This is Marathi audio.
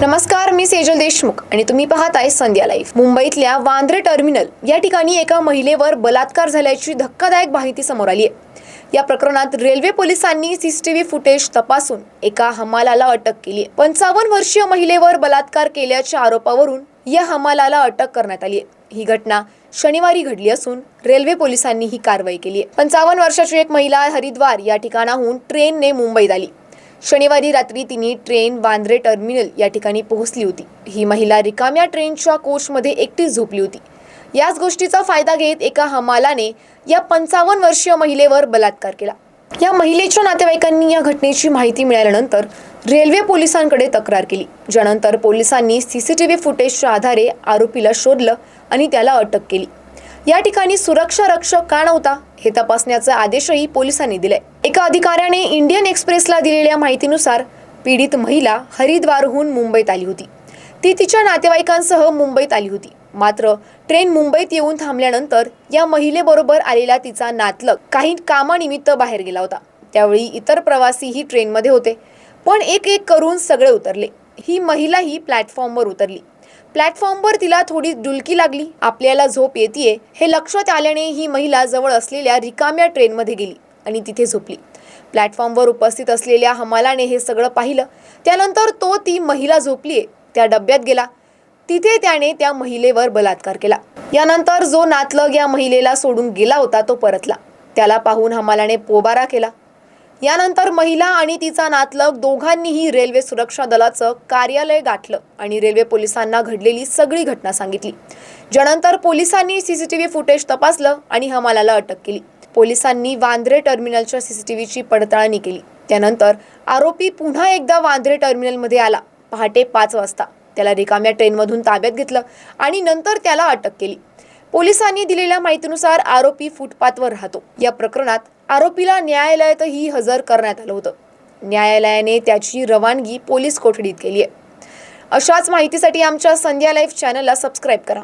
नमस्कार मी सेजल देशमुख आणि तुम्ही पाहताय संध्या लाईव्ह. मुंबईतल्या वांद्रे टर्मिनल या ठिकाणी एका महिलेवर बलात्कार झाल्याची धक्कादायक माहिती समोर आली आहे. या प्रकरणात रेल्वे पोलिसांनी सीसीटीव्ही फुटेज तपासून एका हमालाला अटक केली आहे. पंचावन्न वर्षीय महिलेवर बलात्कार केल्याच्या आरोपावरून या हमालाला अटक करण्यात आली आहे. ही घटना शनिवारी घडली असून रेल्वे पोलिसांनी ही कारवाई केली आहे. पंचावन्न वर्षाची एक महिला हरिद्वार या ठिकाणाहून ट्रेनने मुंबईत आली. शनिवारी रात्री तिने ट्रेन वांद्रे टर्मिनल या ठिकाणी पोहोचली होती. ही महिला रिकाम्या ट्रेनच्या कोचमध्ये एकटीच झोपली होती. याच गोष्टीचा फायदा घेत एका हमालाने या पंचावन्न वर्षीय महिलेवर बलात्कार केला. या महिलेच्या नातेवाईकांनी या घटनेची माहिती मिळाल्यानंतर रेल्वे पोलिसांकडे तक्रार केली. ज्यानंतर पोलिसांनी सीसीटीव्ही फुटेजच्या आधारे आरोपीला शोधलं आणि त्याला अटक केली. या ठिकाणी सुरक्षा रक्षक का नव्हता हे तपासण्याचे आदेशही पोलिसांनी दिले. एका अधिकाऱ्याने इंडियन एक्सप्रेसला दिलेल्या माहितीनुसार पीडित महिला हरिद्वारहून मुंबईत आली होती. ती तिच्या नातेवाईकांसह मुंबईत आली होती. मात्र ट्रेन मुंबईत येऊन थांबल्यानंतर या महिलेबरोबर आलेला तिचा नातलग काही कामानिमित्त बाहेर गेला होता. त्यावेळी इतर प्रवासीही ट्रेनमध्ये होते. पण एक एक करून सगळे उतरले. ही महिलाही प्लॅटफॉर्मवर उतरली. प्लॅटफॉर्मवर तिला थोडी डुलकी लागली. आपल्याला झोप येते हे लक्षात आल्याने ही महिला जवळ असलेल्या रिकाम्या ट्रेनमध्ये गेली आणि तिथे झोपली. प्लॅटफॉर्मवर उपस्थित असलेल्या हमालाने हे सगळं पाहिलं. त्यानंतर तो ती महिला झोपलीये. त्या डब्यात गेला. तिथे त्याने त्या महिलेवर बलात्कार केला. यानंतर जो नातलग या महिलेला सोडून गेला होता तो परतला. त्याला पाहून हमालाने पोबारा केला. यानंतर महिला आणि तिचा नातलग दोघांनीही रेल्वे सुरक्षा दलाचं कार्यालय गाठलं आणि रेल्वे पोलिसांना घडलेली सगळी घटना सांगितली. ज्यानंतर पोलिसांनी सीसीटीव्ही फुटेज तपासलं आणि हमालाला अटक केली. पोलिसांनी वांद्रे टर्मिनलच्या सीसीटीव्हीची पडताळणी केली. त्यानंतर आरोपी पुन्हा एकदा वांद्रे टर्मिनलमध्ये आला. पहाटे पाच वाजता. त्याला रिकाम्या ट्रेनमधून ताब्यात घेतलं आणि नंतर त्याला अटक केली. पोलिसांनी दिलेल्या माहितीनुसार आरोपी फुटपाथवर राहतो. या प्रकरणात आरोपीला न्यायालयातही हजर करण्यात आलं होतं. न्यायालयाने त्याची रवानगी पोलीस कोठडीत केली आहे. अशाच माहितीसाठी आमच्या संध्या लाईफ चॅनलला सबस्क्राईब करा.